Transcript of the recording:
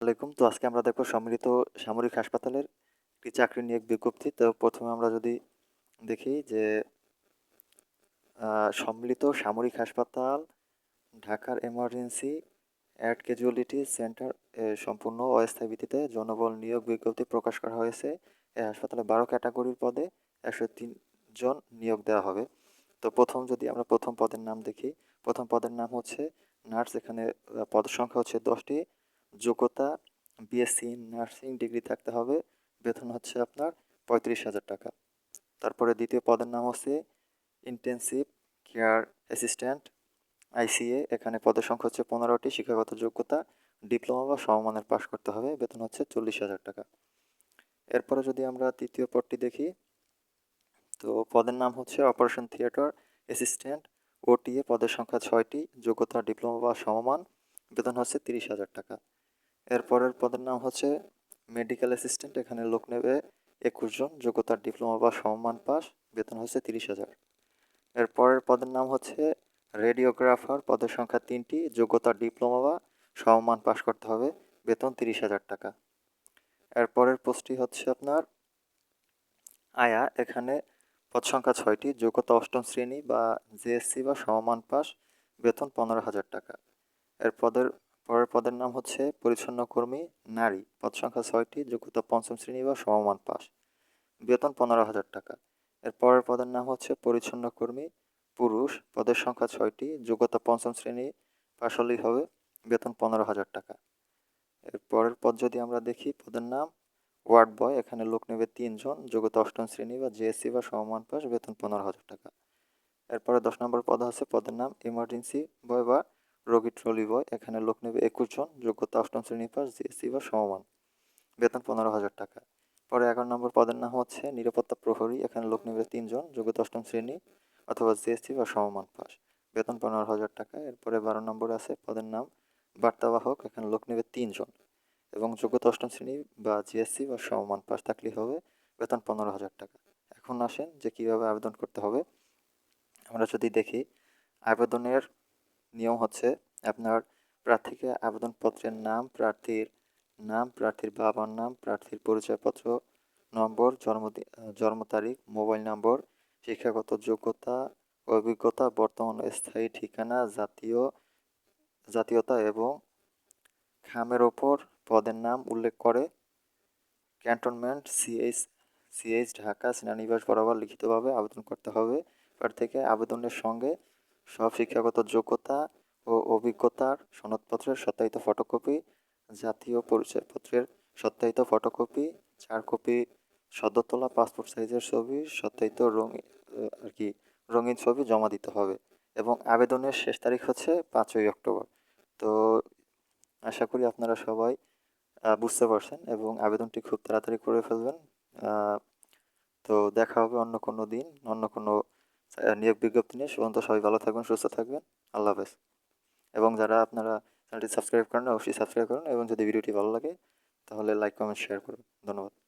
আলাইকুম। তো আজকে আমরা দেখব সম্মিলিত সামরিক হাসপাতালের একটি চাকরি নিয়োগ বিজ্ঞপ্তি। তো প্রথমে আমরা যদি দেখি যে সম্মিলিত সামরিক হাসপাতাল ঢাকার এমার্জেন্সি অ্যাড ক্যাজুয়ালিটি সেন্টার সম্পূর্ণ অস্থায়ী ভিত্তিতে জনবল নিয়োগ বিজ্ঞপ্তি প্রকাশ করা হয়েছে। এই হাসপাতালে বারো ক্যাটাগরির পদে একশো তিন জন নিয়োগ দেওয়া হবে। তো প্রথম যদি আমরা প্রথম পদের নাম দেখি, প্রথম পদের নাম হচ্ছে নার্স। এখানে পদ সংখ্যা হচ্ছে দশটি। যোগ্যতা বিএসসি নার্সিং ডিগ্রি থাকতে হবে। বেতন হচ্ছে আপনার পঁয়ত্রিশ হাজার টাকা। তারপরে দ্বিতীয় পদের নাম হচ্ছে ইন্টেন্সিভ কেয়ার অ্যাসিস্ট্যান্ট আইসিএ এখানে পদের সংখ্যা হচ্ছে পনেরোটি, শিক্ষাগত যোগ্যতা ডিপ্লোমা বা সমমানের পাশ করতে হবে। বেতন হচ্ছে চল্লিশ হাজার টাকা। এরপরে যদি আমরা তৃতীয় পদটি দেখি, তো পদের নাম হচ্ছে অপারেশন থিয়েটার অ্যাসিস্ট্যান্ট ওটিএ পদের সংখ্যা ছয়টি, যোগ্যতা ডিপ্লোমা বা সমমান। বেতন হচ্ছে তিরিশ হাজার টাকা। এরপরের পদের নাম হচ্ছে মেডিকেল অ্যাসিস্ট্যান্ট এখানে লোক নেবে একুশ জন, যোগ্যতার ডিপ্লোমা বা সমমান পাস, বেতন হচ্ছে তিরিশ হাজার। এরপরের পদের নাম হচ্ছে রেডিওগ্রাফার পদের সংখ্যা তিনটি, যোগ্যতার ডিপ্লোমা বা সমমান পাস করতে হবে, বেতন তিরিশ হাজার টাকা। এরপরের পোস্টটি হচ্ছে আপনার আয়া, এখানে পদ সংখ্যা ছয়টি, যোগ্যতা অষ্টম শ্রেণি বা জেএসসি বা সমমান পাস, বেতন পনেরো হাজার টাকা। এর পদের পরের পদের নাম হচ্ছে পরিচ্ছন্ন কর্মী, নারী। পদ সংখ্যা ছয়টি, যোগ্যতা পঞ্চম শ্রেণি বা সমমান পাস বেতন পনেরো হাজার টাকা। এর পরের পদের নাম হচ্ছে পরিচ্ছন্ন কর্মী, পুরুষ। পদের সংখ্যা ছয়টি, যোগ্যতা পঞ্চম শ্রেণি পাশ হলেই হবে বেতন পনেরো হাজার টাকা। এর পরের পদ যদি আমরা দেখি, পদের নাম ওয়ার্ড বয়। এখানে লোক নেবে তিনজন, যোগ্যতা অষ্টম শ্রেণি বা জিএসসি বা সমমান পাস বেতন পনেরো হাজার টাকা। এরপরে দশ নম্বর পদ আছে, পদের নাম ইমার্জেন্সি বয় বা রোগী ট্রলি বয়, এখানে লোক নেবে একুশ জন, যোগ্যতা অষ্টম শ্রেণি পাস জিএসসি বা সমমান। বেতন পনেরো হাজার টাকা। পরে এগারো নম্বর পদের নাম হচ্ছে নিরাপত্তা প্রহরী, এখানে লোক নেবে তিনজন যোগ্যতা অষ্টম শ্রেণি অথবা জিএসসি বা সমমান পাস বেতন পনেরো হাজার টাকা। এরপরে বারো নম্বর আছে, পদের নাম বার্তাবাহক, এখানে লোক নেবে তিনজন এবং যোগ্যতা অষ্টম শ্রেণি বা জিএসসি বা সমমান পাস থাকলেই হবে বেতন পনেরো হাজার টাকা। এখন আসেন যে কীভাবে আবেদন করতে হবে। আমরা যদি দেখি, আবেদনের নিয়ম হচ্ছে আপনার প্রার্থীকে আবেদনপত্রের নাম, প্রার্থীর নাম, প্রার্থীর বাবার নাম, প্রার্থীর পরিচয়পত্র, নম্বর, জন্ম জন্ম তারিখ, মোবাইল নম্বর, শিক্ষাগত যোগ্যতা, অভিজ্ঞতা, বর্তমান স্থায়ী ঠিকানা, জাতীয়, জাতীয়তা এবং খামের ওপর পদের নাম উল্লেখ করে। ক্যান্টনমেন্ট, সিএইচ সিএইচ ঢাকা, সেনানিবাস বরাবর লিখিতভাবে আবেদন করতে হবে। প্রার্থীকে আবেদনের সঙ্গে সব শিক্ষাগত যোগ্যতা ও অভিজ্ঞতার সনদপত্রের সত্যায়িত ফটোকপি, জাতীয় পরিচয়পত্রের সত্যায়িত ফটোকপি, চার কপি সদ্য তোলা পাসপোর্ট সাইজের ছবি, সত্যায়িত রঙিন আর কি, রঙিন ছবি জমা দিতে হবে এবং আবেদনের শেষ তারিখ হচ্ছে পাঁচই অক্টোবর। তো আশা করি আপনারা সবাই বুঝতে পারছেন এবং আবেদনটি খুব তাড়াতাড়ি করে ফেলবেন। তো দেখা হবে অন্য কোনো দিন, অন্য কোনো নিয়োগ বিজ্ঞপ্তি নিয়ে সুবন্ত, সবাই ভালো থাকবেন, সুস্থ থাকবেন। আল্লাহ হাফেজ। এবং যারা আপনারা চ্যানেলটি সাবস্ক্রাইব করেন অবশ্যই সাবস্ক্রাইব করুন এবং যদি ভিডিওটি ভালো লাগে, তাহলে লাইক, কমেন্ট শেয়ার করুন। ধন্যবাদ।